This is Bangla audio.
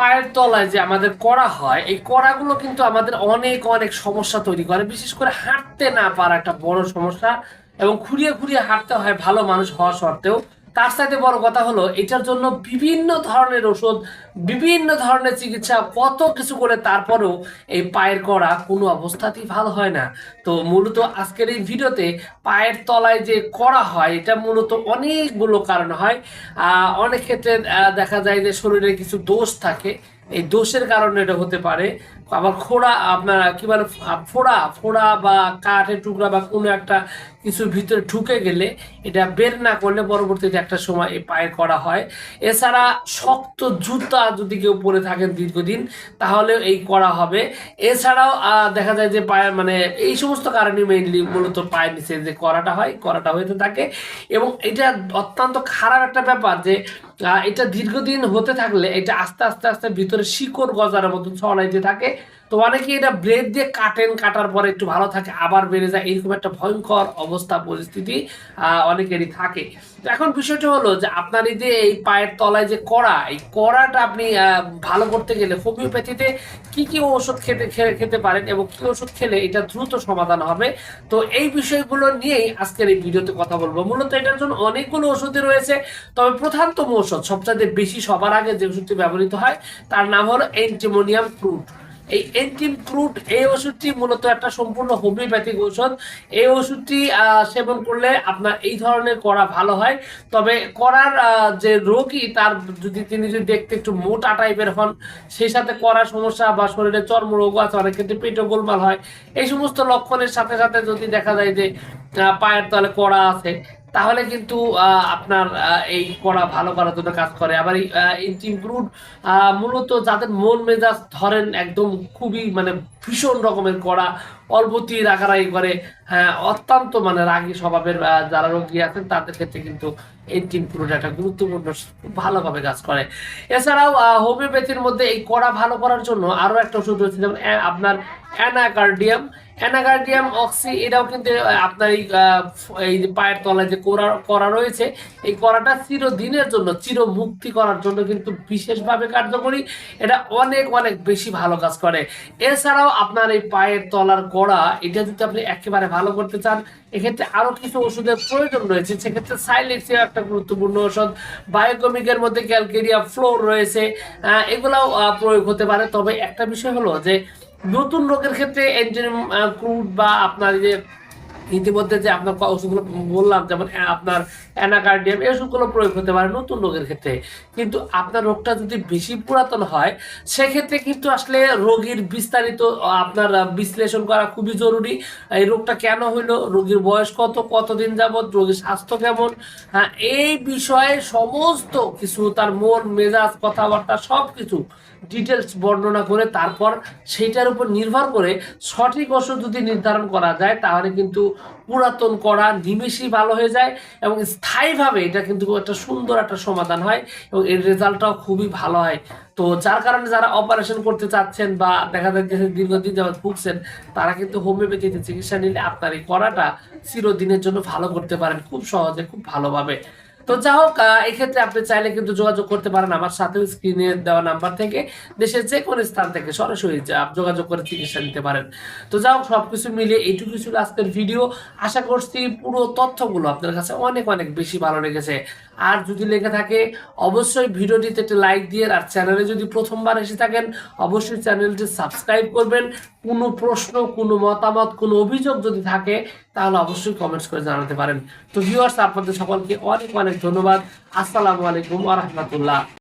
পায়ের তলায় যে আমাদের করা হয়, এই কড়াগুলো কিন্তু আমাদের অনেক অনেক সমস্যা তৈরি করে। বিশেষ করে হাঁটতে না পারা একটা বড় সমস্যা এবং খুঁড়িয়ে খুঁড়িয়ে হাঁটতে হয় ভালো মানুষ হওয়া সত্ত্বেও। তার সাথে বড় কথা হলো, এটার জন্য বিভিন্ন ধরনের ওষুধ, বিভিন্ন ধরনের চিকিৎসা, কত কিছু করে তারপরেও এই পায়ের করা কোনো অবস্থাতেই ভালো হয় না। তো মূলত আজকের এই ভিডিওতে পায়ের তলায় যে করা হয়, এটা মূলত অনেকগুলো কারণ হয়। অনেক ক্ষেত্রে দেখা যায় যে শরীরে কিছু দোষ থাকে। এই দোষের কারণে এটা হতে পারে। আবার খোড়া আপনার, কি বলে, ফোড়া ফোড়া বা কাঠের টুকরা বা কোনো একটা কিছু ভিতরে ঢুকে গেলে এটা বের না করলে পরবর্তীতে একটা সময় এই পায়ে করা হয়। এছাড়া শক্ত জুতা যদি কেউ পরে থাকেন দীর্ঘদিন তাহলে এই করা হবে। এছাড়াও দেখা যায় যে পায়ের মানে এই সমস্ত কারণে মেইনলি মূলত পায়ের নিচে যে করাটা হয়, করাটা হইতে থাকে। এবং এটা অত্যন্ত খারাপ একটা ব্যাপার যে এটা দীর্ঘদিন হতে থাকলে এটা আস্তে আস্তে আস্তে ভিতরে শিকড় গজার মতন ছড়াইতে থাকে। তো অনেকে এটা ব্লেড দিয়ে কাটেন, কাটার পরে একটু ভালো থাকে, আবার বেড়ে যায়। এরকম একটা ভয়ঙ্কর অবস্থা, পরিস্থিতি অনেকেরই থাকে। তো এখন বিষয়টা হলো যে আপনার এই যে এই পায়ের তলায় যে কড়া, এই কড়াটা আপনি ভালো করতে গেলে হোমিওপ্যাথিতে কি কি ওষুধ খেতে খেতে পারেন এবং কি ওষুধ খেলে এটা দ্রুত সমাধান হবে? তো এই বিষয়গুলো নিয়েই আজকের এই ভিডিওতে কথা বলব। মূলত এটার জন্য অনেকগুলো ওষুধই রয়েছে। তবে প্রধানতম ওষুধ সবচেয়ে বেশি সবার আগে যে ওষুধটি ব্যবহৃত হয়, তার নাম হলো এন্টিমোনিয়াম ফ্রুট এই এন্টিম ফ্রুট এই ওষুধটি মূলত একটা সম্পূর্ণ হোমিওপ্যাথিক ঔষধ। এই ওষুধটি সেবন করলে আপনার এই ধরনের করা ভালো হয়। তবে করার যে রোগী, তার যদি তিনি যদি দেখতে একটু মোটা টাইপের হন, সেই সাথে করার সমস্যা বা শরীরে চর্মরোগ আছে, অনেক ক্ষেত্রে পেটে গোলমাল হয়। এই সমস্ত লক্ষণের সাথে সাথে যদি দেখা যায় যে পায়ের তলে কড়া আছে তাহলে কিন্তু আপনার এই কড়া ভালো করার জন্য কাজ করে। আবার এই মূলত যাদের মন মেজাজ ধরেন একদম খুবই মানে ভীষণ রকমের করা অল্পতি রাখারাই করে অত্যন্ত মানে রাগী স্বভাবের যারা রোগী আছেন, তাদের ক্ষেত্রে কিন্তু এই টিমপ্রুড একটা গুরুত্বপূর্ণ খুব ভালোভাবে কাজ করে। এছাড়াও হোমিওপ্যাথির মধ্যে এই কড়া ভালো করার জন্য আরও একটা ওষুধ রয়েছে, যেমন আপনার অ্যানাকার্ডিয়াম। অ্যানাকার্ডিয়াম, অক্সি, এটাও কিন্তু আপনার এই এই যে পায়ের তলায় যে করা করা রয়েছে, এই করাটা চিরদিনের জন্য চির মুক্তি করার জন্য কিন্তু বিশেষভাবে কার্যকরী। এটা অনেক অনেক বেশি ভালো কাজ করে। এছাড়াও, আপনার এই পায়ের তলার কড়া, এটা যদি আপনি একেবারে ভালো করতে চান, এক্ষেত্রে আরও কিছু ওষুধের প্রয়োজন রয়েছে। সেক্ষেত্রে সাইলেক্সিয়া একটা গুরুত্বপূর্ণ ওষুধ। বায়োকমিকের মধ্যে ক্যালকেরিয়া ফ্লোর রয়েছে এগুলাও প্রয়োগ হতে পারে। তবে একটা বিষয় হলো যে, নতুন রোগের ক্ষেত্রে এন্টিনিম ক্রুড বা আপনার যে ইতিমধ্যে যে আপনার ওষুধগুলো বললাম, যেমন আপনার অ্যানাকার্ডিয়াম ওষুধগুলো প্রয়োগ হতে পারে নতুন রোগের ক্ষেত্রে। কিন্তু আপনার রোগটা যদি বেশি পুরাতন হয়, সেক্ষেত্রে কিন্তু আসলে রোগীর বিস্তারিত আপনার বিশ্লেষণ করা খুবই জরুরি। এই রোগটা কেন হইল? রোগীর বয়স কত? কতদিন যাবত রোগীর স্বাস্থ্য কেমন? হ্যাঁ এই বিষয়ে সমস্ত কিছু, তার মন, মেজাজ, কথাবার্তা সব কিছু ডিটেলস বর্ণনা করে তারপর সেইটার উপর নির্ভর করে সঠিক ওষুধ যদি নির্ধারণ করা যায়, তাহলে কিন্তু পুরাতন করা, নিমেষেই ভালো হয়ে যায় এবং স্থায়ীভাবে এটা কিন্তু একটা সুন্দর একটা সমাধান হয় এবং এর রেজাল্টটাও খুবই ভালো হয়। তো যার কারণে যারা অপারেশন করতে চাচ্ছেন বা দেখা যাচ্ছে দীর্ঘদিন যাবৎ ভুগছেন, তারা কিন্তু হোমিওপ্যাথিতে চিকিৎসা নিলে আপনার এই করাটা চিরদিনের জন্য ভালো করতে পারেন, খুব সহজে, খুব ভালোভাবে। তো যা হোক এক্ষেত্রে আপনি চাইলে কিন্তু যোগাযোগ করতে পারেন আমার সাথে স্ক্রিনে দেওয়া নাম্বার থেকে, দেশের যে কোনো স্থান থেকে সরাসরি যোগাযোগ করে চিকিৎসা নিতে পারেন। তো যা হোক সবকিছু মিলিয়ে এইটুকু ছিল আজকের ভিডিও আশা করছি পুরো তথ্যগুলো আপনার কাছে অনেক অনেক বেশি ভালো লেগেছে। আর যদি লেগে থাকে, অবশ্যই ভিডিওটিতে একটা লাইক দিয়ে আর চ্যানেলে যদি প্রথমবার এসে থাকেন, অবশ্যই চ্যানেলটি সাবস্ক্রাইব করবেন। কোনো প্রশ্ন, কোনো মতামত, কোনো অভিযোগ যদি থাকে তাহলে অবশ্যই কমেন্টস করে জানাতে পারেন। তো ভিউয়ার্স আপনাদের সকলকে অনেক অনেক ধন্যবাদ। আসসালামু আলাইকুম আ রাহমাতুল্লাহ।